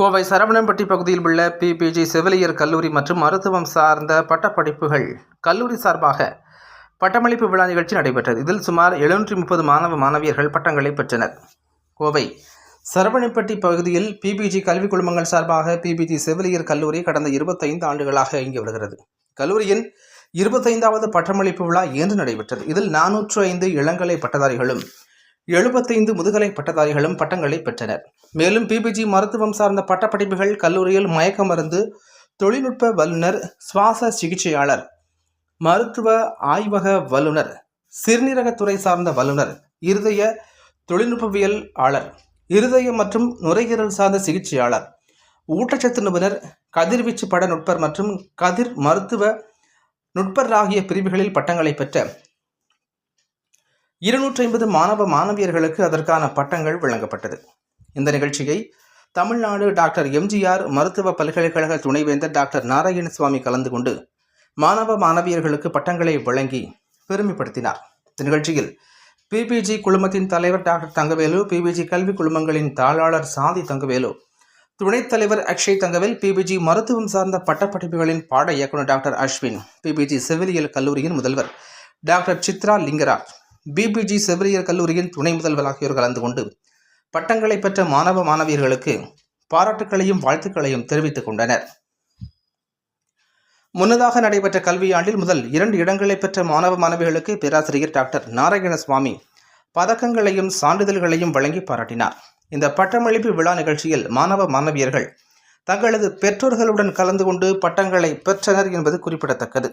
கோவை சரவணம்பட்டி பகுதியில் உள்ள பிபிஜி செவிலியர் கல்லூரி மற்றும் மருத்துவம் சார்ந்த பட்டப்படிப்புகள். கல்லூரி சார்பாக பட்டமளிப்பு விழா நிகழ்ச்சி நடைபெற்றது. இதில் சுமார் எழுநூற்றி முப்பது மாணவ மாணவியர்கள் பட்டங்களை பெற்றனர். கோவை சரவணம்பட்டி பகுதியில் பிபிஜி கல்விக் குழுமங்கள் சார்பாக பிபிஜி செவிலியர் கல்லூரி கடந்த இருபத்தைந்து ஆண்டுகளாக இயங்கி வருகிறது. கல்லூரியின் இருபத்தைந்தாவது பட்டமளிப்பு விழா இன்று நடைபெற்றது. இதில் நானூற்று ஐந்து இளங்கலை பட்டதாரிகளும் எழுபத்தைந்து முதுகலை பட்டதாரிகளும் பட்டங்களை பெற்றனர். மேலும் பிபிஜி மருத்துவம் சார்ந்த பட்டப்படிப்புகள் கல்லூரியில் மயக்க மருந்து தொழில்நுட்ப வல்லுநர் சுவாச சிகிச்சையாளர் மருத்துவ ஆய்வக வல்லுநர் சிறுநீரகத்துறை சார்ந்த வல்லுநர் இருதய தொழில்நுட்பவியல் ஆளர் இருதய மற்றும் நுரையீரல் சார்ந்த சிகிச்சையாளர் ஊட்டச்சத்து நிபுணர் கதிர்வீச்சு பட நுட்பர் மற்றும் கதிர் மருத்துவ நுட்பர் ஆகிய பிரிவுகளில் பட்டங்களை பெற்ற இருநூற்றி ஐம்பது மாணவ மாணவியர்களுக்கு அதற்கான பட்டங்கள் வழங்கப்பட்டது. இந்த நிகழ்ச்சியை தமிழ்நாடு டாக்டர் எம்ஜிஆர் மருத்துவ பல்கலைக்கழக துணைவேந்தர் டாக்டர் நாராயணசுவாமி கலந்து கொண்டு மாணவ மாணவியர்களுக்கு பட்டங்களை வழங்கி பெருமைப்படுத்தினார். இந்த நிகழ்ச்சியில் பிபிஜி குழுமத்தின் தலைவர் டாக்டர் தங்கவேலு பிபிஜி கல்வி குழுமங்களின் தாளாளர் சாதி தங்கவேலு துணைத் தலைவர் அக்ஷய் தங்கவேல் பிபிஜி மருத்துவம் சார்ந்த பட்டப்படிப்புகளின் பாட இயக்குனர் டாக்டர் அஸ்வின் பிபிஜி செவிலியல் கல்லூரியின் முதல்வர் டாக்டர் சித்ரா லிங்கராஜ் பிபிஜி செவிலியர் கல்லூரியின் துணை முதல்வர் ஆகியோர் கலந்து கொண்டு பட்டங்களை பெற்ற மாணவ மாணவியர்களுக்கு பாராட்டுக்களையும் வாழ்த்துக்களையும் தெரிவித்துக் கொண்டனர். முன்னதாக நடைபெற்ற கல்வியாண்டில் முதல் இரண்டு இடங்களை பெற்ற மாணவ மாணவிகளுக்கு பேராசிரியர் டாக்டர் நாராயணசுவாமி பதக்கங்களையும் சான்றிதழ்களையும் வழங்கி பாராட்டினார். இந்த பட்டமளிப்பு விழா நிகழ்ச்சியில் மாணவ மாணவியர்கள் தங்களது பெற்றோர்களுடன் கலந்து கொண்டு பட்டங்களை பெற்றனர் என்பது குறிப்பிடத்தக்கது.